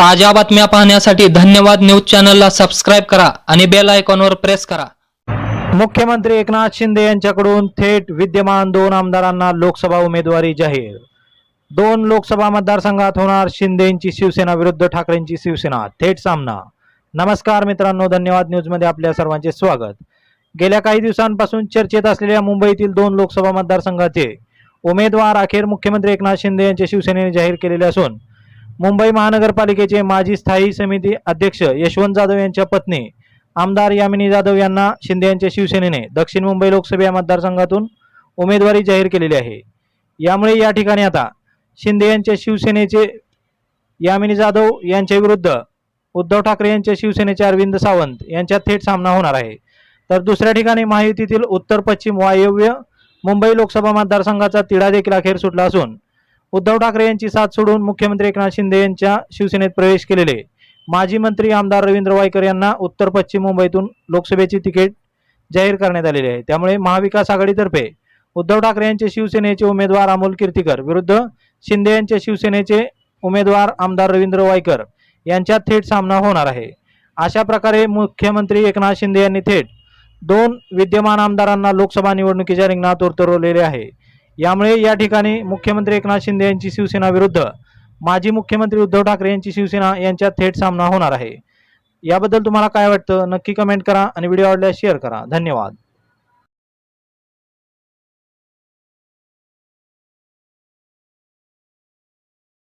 ताज्या बातम्या पाहण्यासाठी धन्यवाद न्यूज चॅनलला सबस्क्राईब करा आणि बेल आयकॉनवर प्रेस करा. मुख्यमंत्री एकनाथ शिंदे यांच्याकडून थेट विद्यमान दोन आमदारांना लोकसभा उमेदवारी जाहीर. दोन लोकसभा मतदारसंघात होणार शिंदेची शिवसेना विरुद्ध ठाकरेंची शिवसेना थेट सामना. नमस्कार मित्रांनो धन्यवाद न्यूजमध्ये आपल्या सर्वांचे स्वागत. गेल्या काही दिवसांपासून चर्चेत असलेल्या मुंबईतील दोन लोकसभा मतदारसंघाचे उमेदवार अखेर मुख्यमंत्री एकनाथ शिंदे यांच्या शिवसेनेने जाहीर केलेले असून मुंबई महानगरपालिकेचे माजी स्थायी समिती अध्यक्ष यशवंत जाधव यांच्या पत्नी आमदार यामिनी जाधव यांना शिंदे यांच्या शिवसेनेने दक्षिण मुंबई लोकसभा मतदारसंघातून उमेदवारी जाहीर केलेली आहे. यामुळे या ठिकाणी आता शिंदे यांच्या शिवसेनेचे यामिनी जाधव यांच्या विरुद्ध उद्धव ठाकरे यांच्या शिवसेनेचे अरविंद सावंत यांच्यात थेट सामना होणार आहे. तर दुसऱ्या ठिकाणी महायुतीतील उत्तर पश्चिम वायव्य मुंबई लोकसभा मतदारसंघाचा तिढा देखील अखेर सुटला असून उद्धव ठाकरे यांची साथ सोडून मुख्यमंत्री एकनाथ शिंदे यांच्या शिवसेनेत प्रवेश केलेले. माजी मंत्री आमदार रवींद्र वायकर यांना उत्तर पश्चिम मुंबईतून लोकसभेची तिकीट जाहीर करण्यात आलेली आहे. त्यामुळे महाविकास आघाडीतर्फे उद्धव ठाकरे यांचे शिवसेनेचे उमेदवार अमोल कीर्तीकर विरुद्ध शिंदे यांच्या शिवसेनेचे उमेदवार आमदार रवींद्र वायकर यांच्यात थेट सामना होणार आहे. अशा प्रकारे मुख्यमंत्री एकनाथ शिंदे यांनी थेट दोन विद्यमान आमदारांना लोकसभा निवडणुकीच्या रिंगणात उतरवलेले आहे. यामुळे या ठिकाणी मुख्यमंत्री एकनाथ शिंदे यांची शिवसेना विरुद्ध माजी मुख्यमंत्री उद्धव ठाकरे यांची शिवसेना यांच्यात थेट सामना होणार आहे. याबद्दल तुम्हाला काय वाटतं? नक्की कमेंट करा आणि व्हिडिओ आवडल्यास शेअर करा. धन्यवाद.